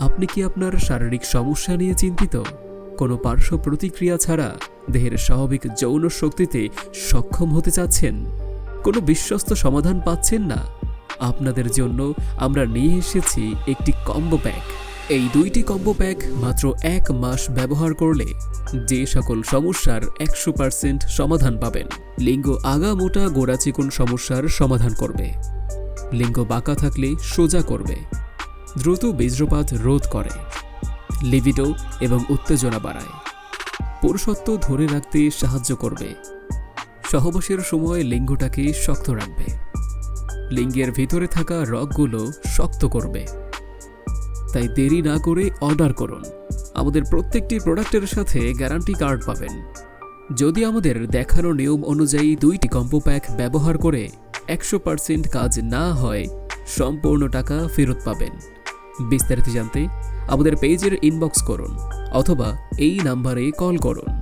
আপনি কি আপনার শারীরিক সমস্যা নিয়ে চিন্তিত? কোনো পার্শ্ব প্রতিক্রিয়া ছাড়া দেহের স্বাভাবিক যৌন শক্তিতে সক্ষম হতে চাচ্ছেন? কোনো বিশ্বস্ত সমাধান পাচ্ছেন না? আপনাদের জন্য আমরা নিয়ে এসেছি একটি কম্বো প্যাক। এই দুইটি কম্বো প্যাক মাত্র এক মাস ব্যবহার করলে যে সকল সমস্যার একশো পার্সেন্ট সমাধান পাবেন। লিঙ্গ আগা মোটা গোড়া চিকন সমস্যার সমাধান করবে। লিঙ্গ বাঁকা থাকলে সোজা করবে। দ্রুত বীজ্রপাত রোধ করে লিভিডো এবং উত্তেজনা বাড়ায়। পুরুষত্ব ধরে রাখতে সাহায্য করবে। সহবাসের সময় লিঙ্গটাকে শক্ত রাখবে। লিঙ্গের ভিতরে থাকা রগগুলো শক্ত করবে। তাই দেরি না করে অর্ডার করুন। আমাদের প্রত্যেকটি প্রোডাক্টের সাথে গ্যারান্টি কার্ড পাবেন। যদি আমাদের দেখানো নিয়ম অনুযায়ী দুইটি কম্পো প্যাক ব্যবহার করে একশো পার্সেন্ট কাজ না হয়, সম্পূর্ণ টাকা ফেরত পাবেন। বিস্তারিত জানতে আমাদের পেজের ইনবক্স করুন অথবা এই নাম্বারে কল করুন।